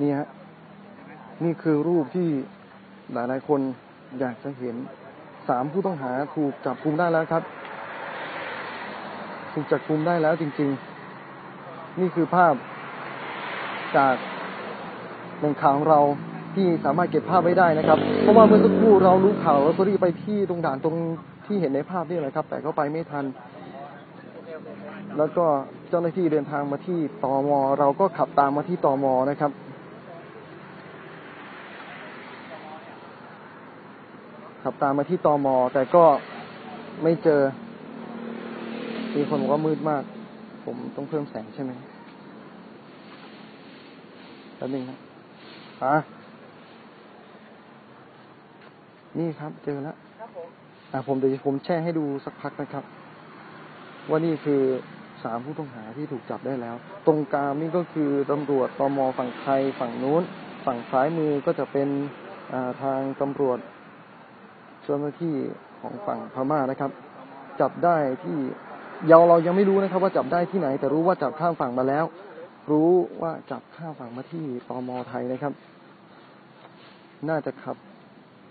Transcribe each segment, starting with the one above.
นี่ฮะนี่คือรูปที่หลายหลายคนอยากจะเห็นสามผู้ต้องหาถูกจับกุมได้แล้วครับ ถูกจับกุมได้แล้วจริง ๆ นี่คือภาพจากแหล่งข่าวของเราที่สามารถเก็บภาพไว้ได้นะครับ เพราะว่าเมื่อสักครู่เรารู้ข่าวแล้วก็รีบไปที่ตรงด่านตรงที่เห็นในภาพนี่แหละครับ แต่ก็ไปไม่ทัน แล้วก็เจ้าหน้าที่เดินทางมาที่ตอมเราก็ขับตามมาที่ตอมนะครับ ขับตามมาที่ตอมแต่ก็ไม่เจอ มีคนบอกว่ามืดมาก ผมต้องเพิ่มแสงใช่ไหมแป๊บนึงนะอะนี่ครับ เจอแล้วครับผมอะผมเดี๋ยวผมแช่ให้ดูสักพักนะครับ ว่านี่คือสามผู้ต้องหาที่ถูกจับได้แล้ว ตรงกลางนี่ก็คือตำรวจตมฝั่งไทยฝั่งนู้น ฝั่งซ้ายมือก็จะเป็นาทางตำรวจเจ้าหน้าที่ของฝั่งพม่านะครับ จับได้ที่เยาเรายังไม่รู้นะครับ ว่าจับได้ที่ไหน แต่รู้ว่าจับข้ามฝั่งมาแล้ว รู้ว่าจับข้ามฝั่งมาที่ตมไทยนะครับ น่าจะขับ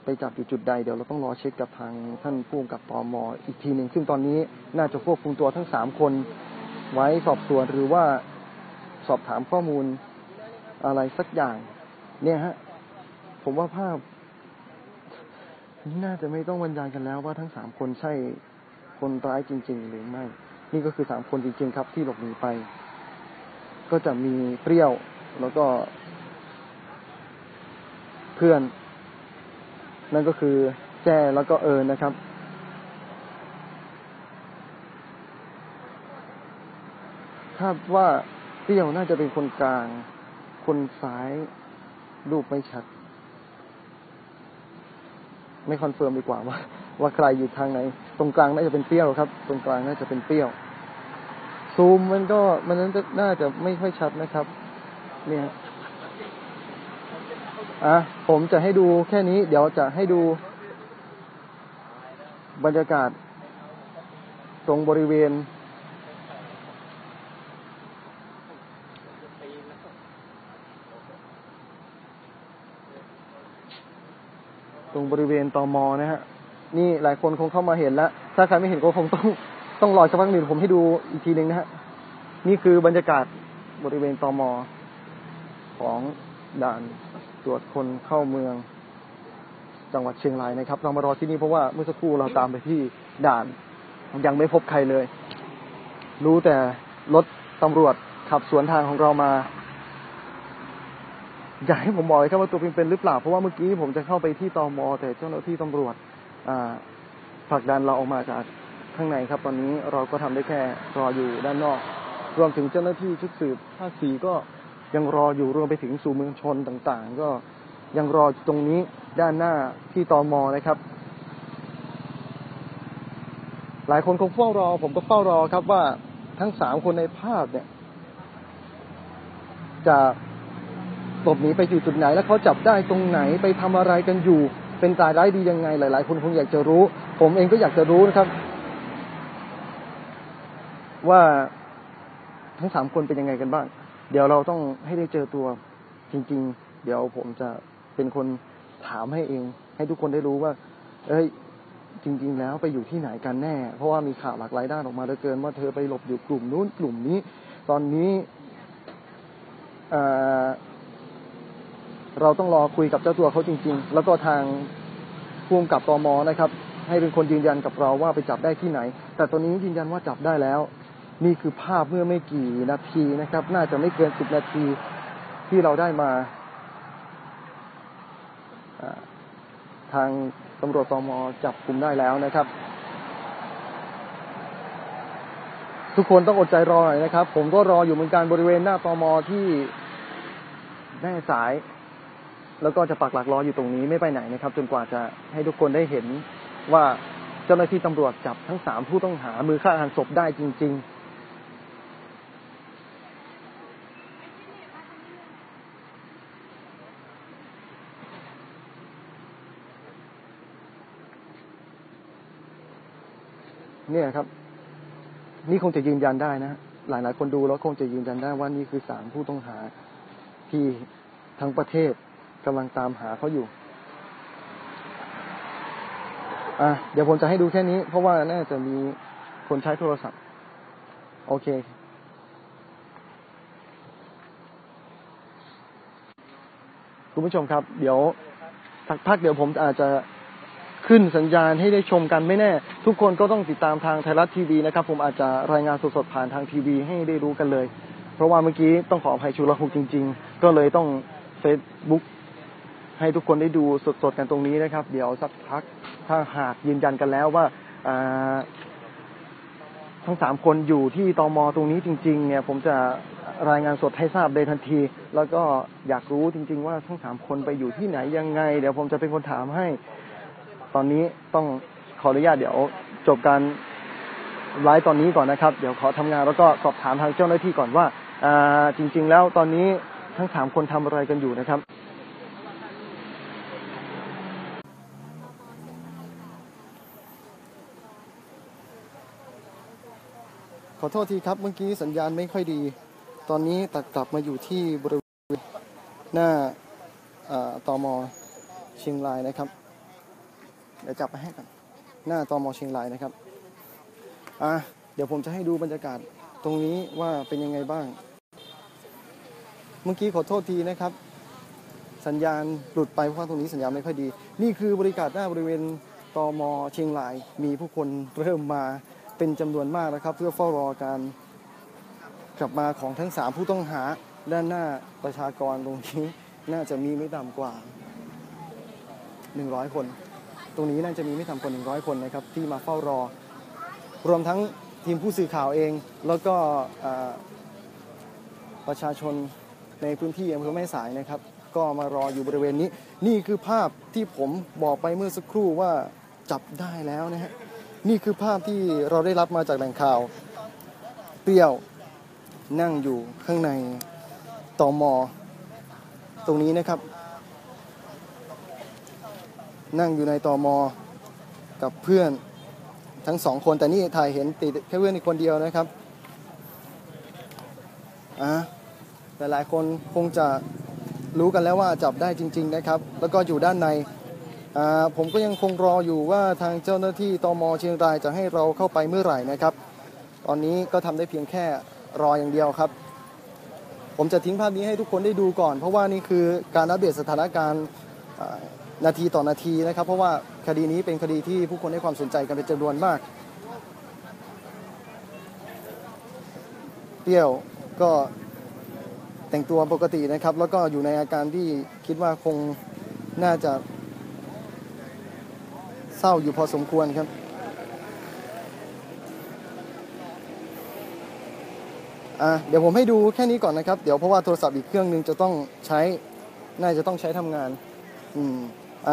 ไปจับอยู่จุดใดเดี๋ยวเราต้องรอเช็คกับทางท่านผู้กำกับตอมอีกทีหนึ่งซึ่งตอนนี้น่าจะควบคุมตัวทั้งสามคนไว้สอบสวนหรือว่าสอบถามข้อมูลอะไรสักอย่าง เนี่ยฮะ ผมว่าภาพ น่าจะไม่ต้องบรรยายกันแล้วว่าทั้งสามคนใช่คนร้ายจริง ๆ หรือไม่ นี่ก็คือสามคนจริง ๆ ครับที่หลบหนีไป ก็จะมีเปรี้ยวแล้วก็เพื่อน นั่นก็คือแจ้แล้วก็เอิญนะครับ คาดว่าเปรี้ยวน่าจะเป็นคนกลาง คนซ้ายรูปไม่ชัด ไม่คอนเฟิร์มดีกว่าว่า ว่าใครอยู่ทางไหน ตรงกลางน่าจะเป็นเปรี้ยวครับ ตรงกลางน่าจะเป็นเปรี้ยวซูมมันก็มันนั้นน่าจะไม่ค่อยชัดนะครับ เนี่ย อะผมจะให้ดูแค่นี้ เดี๋ยวจะให้ดู บรรยากาศ ตรงบริเวณ ตรงบริเวณตอมอนะฮะ นี่หลายคนคงเข้ามาเห็นแล้ว ถ้าใครไม่เห็นก็คงต้องต้องรอสักพักหนึ่งผมให้ดูอีกทีหนึ่งนะฮะ นี่คือบรรยากาศบริเวณตอมอของด่าน ตรวจคนเข้าเมืองจังหวัดเชียงรายนะครับ เรามารอที่นี่เพราะว่าเมื่อสักครู่เราตามไปที่ด่าน ยังไม่พบใครเลย รู้แต่รถตำรวจขับสวนทางของเรามา อยากให้ผมบอกเลยครับว่าตัวเป็นๆหรือเปล่า เพราะว่าเมื่อกี้ผมจะเข้าไปที่ตอมแต่เจ้าหน้าที่ตำรวจผลักดันเราออกมาจากข้างในครับ ตอนนี้เราก็ทำได้แค่รออยู่ด้านนอก รวมถึงเจ้าหน้าที่ชุดสืบภาคสีก็ ยังรออยู่รวมไปถึงสู่เมืองชนต่างๆ ก็ยังรอตรงนี้ด้านหน้าที่ตอมอนะครับ หลายคนคงเฝ้ารอ ผมก็เฝ้ารอครับว่าทั้งสามคนในภาพเนี่ย จะหลบหนีไปอยู่จุดไหน แล้วเขาจับได้ตรงไหนไปทำอะไรกันอยู่ เป็นตายร้ายดียังไง หลาย ๆ คนคงอยากจะรู้ ผมเองก็อยากจะรู้นะครับ ว่าทั้งสามคนเป็นยังไงกันบ้าง เดี๋ยวเราต้องให้ได้เจอตัวจริง ๆ เดี๋ยวผมจะเป็นคนถามให้เอง ให้ทุกคนได้รู้ว่า เอ้ยจริง ๆ แล้วไปอยู่ที่ไหนกันแน่ เพราะว่ามีข่าวหลากหลายด้านออกมาเหลือเกิน ว่าเธอไปหลบอยู่กลุ่มนู้นกลุ่มนี้ ตอนนี้เอ่อเราต้องรอคุยกับเจ้าตัวเขาจริง ๆ แล้วก็ทางผู้กำกับตอมนะครับ ให้เป็นคนยืนยันกับเราว่าไปจับได้ที่ไหน แต่ตอนนี้ยืนยันว่าจับได้แล้ว นี่คือภาพเมื่อไม่กี่นาทีนะครับ น่าจะไม่เกินสิบนาทีที่เราได้มาทางตำรวจตมจับกลุ่มได้แล้วนะครับ ทุกคนต้องอดใจรอหน่อยนะครับ ผมก็รออยู่เหมือนกันบริเวณหน้าตมที่แม่สาย แล้วก็จะปักหลักรออยู่ตรงนี้ไม่ไปไหนนะครับ จนกว่าจะให้ทุกคนได้เห็นว่าเจ้าหน้าที่ตำรวจจับทั้งสามผู้ต้องหามือฆ่าหันศพได้จริง ๆ เนี่ยครับ นี่คงจะยืนยันได้นะหลายๆคนดูแล้วคงจะยืนยันได้ว่านี่คือสามผู้ต้องหา ที่ทั้งประเทศกำลังตามหาเขาอยู่อะเดี๋ยวผมจะให้ดูแค่นี้ เพราะว่าน่าจะมีคนใช้โทรศัพท์ โอเคคุณผู้ชมครับ เดี๋ยวสักพักเดี๋ยวผมอาจจะ ขึ้นสัญญาณให้ได้ชมกันไม่แน่ ทุกคนก็ต้องติดตามทางไทยรัฐทีวีนะครับ ผมอาจจะรายงานสดๆผ่านทางทีวีให้ได้รู้กันเลย เพราะว่าเมื่อกี้ต้องขออภัยชุลหุกจริง ๆ ก็เลยต้องเฟซบุ๊กให้ทุกคนได้ดูสดๆกันตรงนี้นะครับ เดี๋ยวสักพักถ้าหากยืนยันกันแล้วว่าทั้งสามคนอยู่ที่ตอมตรงนี้จริง ๆ เนี่ย ผมจะรายงานสดให้ทราบในทันที แล้วก็อยากรู้จริง ๆ ว่าทั้งสามคนไปอยู่ที่ไหนยังไง เดี๋ยวผมจะเป็นคนถามให้ ตอนนี้ต้องขออนุญาตเดี๋ยวจบการไลฟ์ตอนนี้ก่อนนะครับ เดี๋ยวขอทำงานแล้วก็สอบถามทางเจ้าหน้าที่ก่อนว่าอจริง ๆ แล้วตอนนี้ทั้งสามคนทำอะไรกันอยู่นะครับขอโทษทีครับเมื่อกี้สัญญาณไม่ค่อยดี ตอนนี้ตัดกลับมาอยู่ที่บริเวณหน้าอาตอมเชียงรายนะครับ เดี๋ยวจับไปให้กันหน้าตอมเชียงรายนะครับอะเดี๋ยวผมจะให้ดูบรรยากาศตรงนี้ว่าเป็นยังไงบ้าง เมื่อกี้ขอโทษทีนะครับ สัญญาณหลุดไปเพราะว่าตรงนี้สัญญาณไม่ค่อยดี นี่คือบริการหน้าบริเวณตอมเชียงราย มีผู้คนเริ่มมาเป็นจำนวนมากนะครับ เพื่อเฝ้ารอการกลับมาของทั้งสามผู้ต้องหาด้านหน้าประชากรตรงนี้ น่าจะมีไม่ต่ำกว่า 100 คน ตรงนี้น่าจะมีไม่ต่ำกว่า100 คนนะครับที่มาเฝ้ารอ รวมทั้งทีมผู้สื่อข่าวเอง แล้วก็ประชาชนในพื้นที่อำเภอแม่สายนะครับ ก็มารออยู่บริเวณนี้ นี่คือภาพที่ผมบอกไปเมื่อสักครู่ว่าจับได้แล้วนะฮะนี่คือภาพที่เราได้รับมาจากแหล่งข่าว เปรี้ยวนั่งอยู่ข้างในตอมอตรงนี้นะครับ นั่งอยู่ในตอมอกับเพื่อนทั้งสองคนแต่นี่ถ่ายเห็นติดแค่เพื่อนอีกคนเดียวนะครับอะหลายคนคงจะรู้กันแล้วว่าจับได้จริง ๆนะครับ แล้วก็อยู่ด้านในอ่าผมก็ยังคงรออยู่ว่าทางเจ้าหน้าที่ตอมเชียงรายจะให้เราเข้าไปเมื่อไหร่นะครับ ตอนนี้ก็ทำได้เพียงแค่รออย่างเดียวครับ ผมจะทิ้งภาพนี้ให้ทุกคนได้ดูก่อน เพราะว่านี่คือการอัปเดตสถานการณ์ นาทีต่อนาทีนะครับ เพราะว่าคดีนี้เป็นคดีที่ผู้คนให้ความสนใจกันเป็นจำนวนมาก เปรี้ยวก็แต่งตัวปกตินะครับ แล้วก็อยู่ในอาการที่คิดว่าคงน่าจะ เศร้าอยู่พอสมควรครับอะเดี๋ยวผมให้ดูแค่นี้ก่อนนะครับ เดี๋ยวเพราะว่าโทรศัพท์อีกเครื่องหนึงจะต้องใช้ น่าจะต้องใช้ทำงาน อืม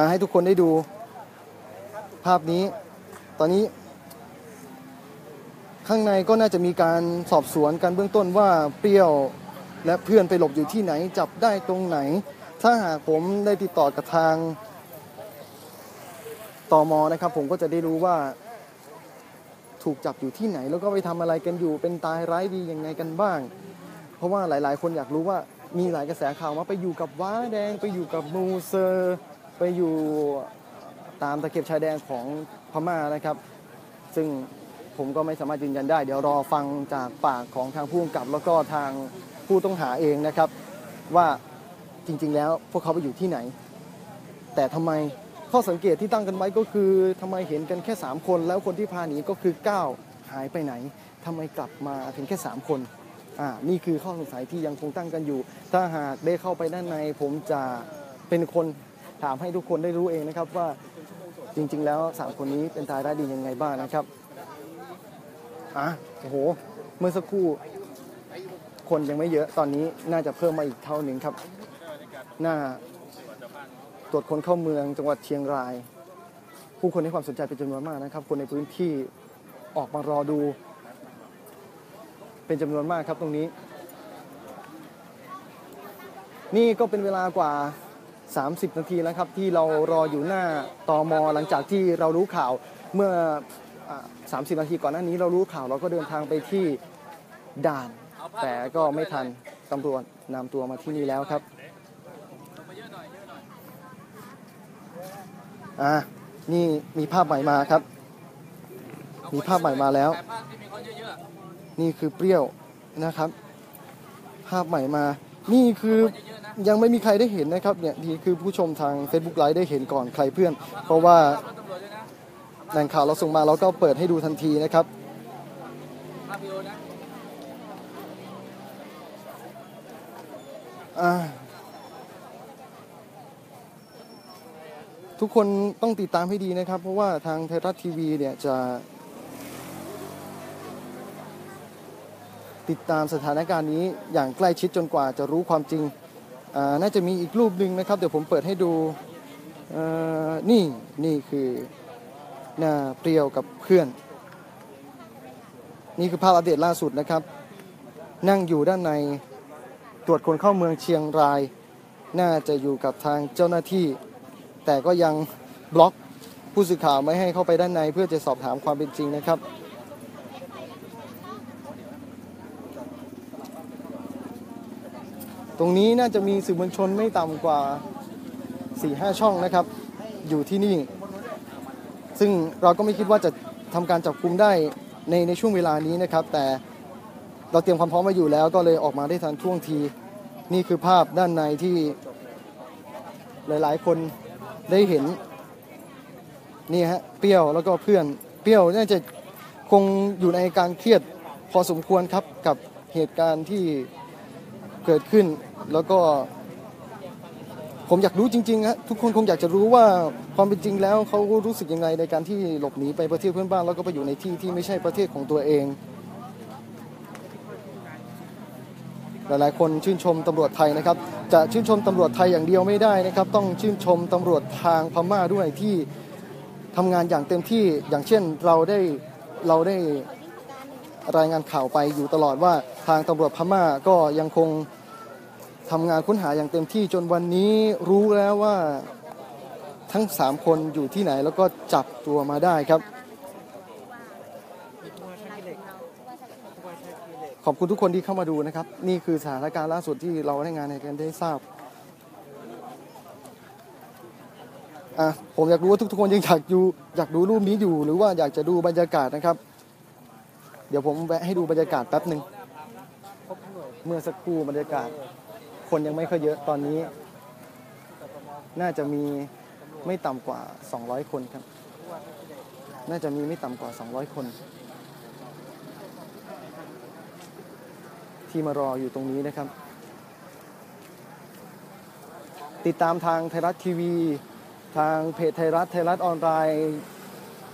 ให้ทุกคนได้ดูภาพนี้ ตอนนี้ ข้างในก็น่าจะมีการสอบสวนกันเบื้องต้นว่าเปรี้ยวและเพื่อนไปหลบอยู่ที่ไหนจับได้ตรงไหน ถ้าหากผมได้ติดต่อกับทางตอมอนะครับ ผมก็จะได้รู้ว่า ถูกจับอยู่ที่ไหน แล้วก็ไปทำอะไรกันอยู่เป็นตายร้ายดียังไงกันบ้าง เพราะว่าหลาย ๆ คนอยากรู้ว่ามีหลายกระแสข่าวว่าไปอยู่กับว้าแดงไปอยู่กับมูเซอร์ ไปอยู่ตามตะเข็บชายแดนของพม่านะครับ ซึ่งผมก็ไม่สามารถยืนยันได้ เดี๋ยวรอฟังจากปากของทางผู้กำกับ แล้วก็ทางผู้ต้องหาเองนะครับ ว่าจริง ๆ แล้วพวกเขาไปอยู่ที่ไหน แต่ทำไมข้อสังเกตที่ตั้งกันไว้ก็คือทำไมเห็นกันแค่ 3 คน แล้วคนที่พาหนีก็คือ9หายไปไหนทำไมกลับมาถึงแค่ 3 คนอ่านี่คือข้อสงสัยที่ยังคงตั้งกันอยู่ ถ้าหากได้เข้าไปด้านในผมจะเป็นคน ถามให้ทุกคนได้รู้เองนะครับว่าจริง ๆ แล้ว3คนนี้เป็นตายได้ดียังไงบ้างนะครับอะโอ้โห เมื่อสักครู่คนยังไม่เยอะตอนนี้น่าจะเพิ่มมาอีกเท่าหนึ่งครับ หน่าตรวจคนเข้าเมืองจังหวัดเชียงราย ผู้คนให้ความสนใจเป็นจำนวนมากนะครับ คนในพื้นที่ออกมารอดู เป็นจำนวนมากครับตรงนี้ นี่ก็เป็นเวลากว่า 30 นาทีแล้วครับที่เรารออยู่หน้าตอมอหลังจากที่เรารู้ข่าวเมื่ออ่า30 นาทีก่อนหน้านี้เรารู้ข่าวเราก็เดินทางไปที่ด่าน แต่ก็ไม่ทันตำรวจนำตัวมาที่นี่แล้วครับอ่านี่มีภาพใหม่มาครับ มีภาพใหม่มาแล้ว นี่คือเปรี้ยวนะครับ ภาพใหม่มา นี่คือ ยังไม่มีใครได้เห็นนะครับเนี่ยนี่คือผู้ชมทาง Facebook ไลฟ์ได้เห็นก่อนใครเพื่อน เพราะว่าภาพรถตำรวจด้วยนะแหล่งข่าวเราส่งมาเราก็เปิดให้ดูทันทีนะครับทุกคนต้องติดตามให้ดีนะครับ เพราะว่าทางไทยรัฐทีวีเนี่ยจะ ติดตามสถานการณ์นี้อย่างใกล้ชิดจนกว่าจะรู้ความจริง น่าจะมีอีกรูปหนึ่งนะครับ เดี๋ยวผมเปิดให้ดูนี่นี่คือหน้าเปรียวกับเพื่อน นี่คือภาพอัปเดตล่าสุดนะครับ นั่งอยู่ด้านในตรวจคนเข้าเมืองเชียงราย น่าจะอยู่กับทางเจ้าหน้าที่ แต่ก็ยังบล็อกผู้สื่อข่าวไม่ให้เข้าไปด้านในเพื่อจะสอบถามความเป็นจริงนะครับ รงนี้น่าจะมีสื่อมวลชนไม่ต่ำกว่า 4-5 ช่องนะครับ อยู่ที่นี่ ซึ่งเราก็ไม่คิดว่าจะทำการจับกลุมได้ในในช่วงเวลานี้นะครับ แต่เราเตรียมความพร้อมมาอยู่แล้วก็เลยออกมาได้ทันท่วงที นี่คือภาพด้านในที่หลาย ๆ คนได้เห็นนี่ฮะเปรี้ยวแล้วก็เพื่อนเปรี้ยวน่าจะคงอยู่ในอาการเครียดพอสมควรครับกับเหตุการณ์ที่ เกิดขึ้น แล้วก็ ผมอยากรู้จริงๆฮะทุกคนคงอยากจะรู้ว่าความเป็นจริงแล้วเขารู้สึกยังไงในการที่หลบหนีไปประเทศเพื่อนบ้านแล้วก็ไปอยู่ในที่ที่ไม่ใช่ประเทศของตัวเอง หลายๆ คนชื่นชมตำรวจไทยนะครับ จะชื่นชมตำรวจไทยอย่างเดียวไม่ได้นะครับ ต้องชื่นชมตำรวจทางพม่าด้วยที่ทำงานอย่างเต็มที่อย่างเช่นเราได้เราได้รายงานข่าวไปอยู่ตลอดว่า ทางตำรวจพม่าก็ยังคงทำงานค้นหาอย่างเต็มที่จนวันนี้รู้แล้วว่าทั้ง 3 คนอยู่ที่ไหนแล้วก็จับตัวมาได้ครับ ขอบคุณทุกคนที่เข้ามาดูนะครับ นี่คือสถานการณ์ล่าสุดที่เราได้งานในการได้ทราบอะผมอยากรู้ว่าทุกๆคนยังอยากดูอยากดูรูปนี้อยู่ หรือว่าอยากจะดูบรรยากาศนะครับ เดี๋ยวผมแวะให้ดูบรรยากาศแป๊บหนึ่ง เมื่อสักครู่บรรยากาศ คนยังไม่ค่อยเยอะตอนนี้ น่าจะมีไม่ต่ำกว่า 200 คนครับ น่าจะมีไม่ต่ำกว่า 200 คน ที่มารออยู่ตรงนี้นะครับ ติดตามทางไทยรัฐทีวี ทางเพจไทยรัฐไทยรัฐออนไลน์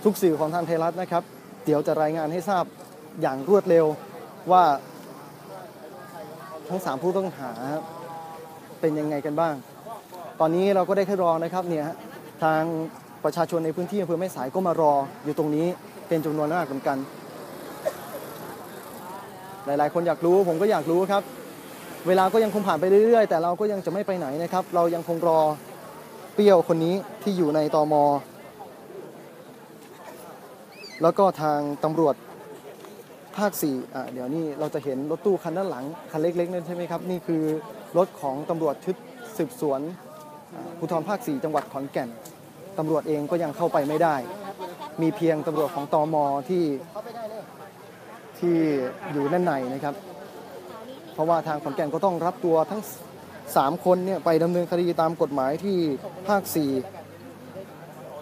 ทุกสื่อของทางไทยรัฐนะครับ เดี๋ยวจะรายงานให้ทราบอย่างรวดเร็วว่า ทั้งสามผู้ต้องหาเป็นยังไงกันบ้าง ตอนนี้เราก็ได้แค่รอนะครับเนี่ยทางประชาชนในพื้นที่อำเภอแม่สายก็มารออยู่ตรงนี้เป็นจำนวนมากเหมือนกัน หลาย ๆ คนอยากรู้ผมก็อยากรู้ครับ เวลาก็ยังคงผ่านไปเรื่อย ๆ แต่เราก็ยังจะไม่ไปไหนนะครับ เรายังคงรอเปรี้ยวคนนี้ที่อยู่ในตอมแล้วก็ทางตำรวจ ภาคสี่อะเดี๋ยวนี้เราจะเห็นรถตู้คันด้านหลังคันเล็กๆนั่นใช่ไหมครับนี่คือรถของตำรวจชุดสืบสวนภูธรภาคสี่จังหวัดขอนแก่นตำรวจเองก็ยังเข้าไปไม่ได้ มีเพียงตำรวจของตอมที่ที่อยู่ด้านในนะครับ เพราะว่าทางขอนแก่นก็ต้องรับตัวทั้ง 3 คนเนี่ยไปดำเนินคดีตามกฎหมายที่ภาค 4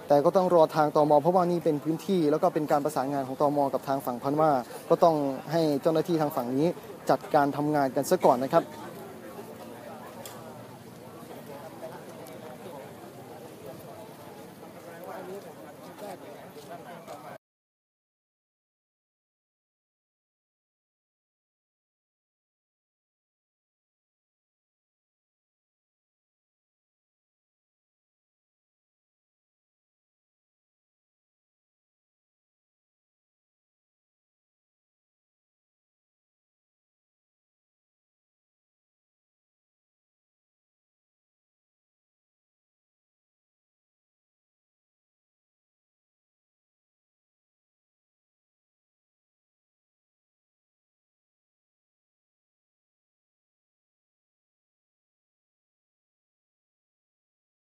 แต่ก็ต้องรอทางตอมเพราะว่านี่เป็นพื้นที่ แล้วก็เป็นการประสานงานของตอมกับทางฝั่งพันว่า ก็ต้องให้เจ้าหน้าที่ทางฝั่งนี้จัดการทำงานกันซะก่อนนะครับ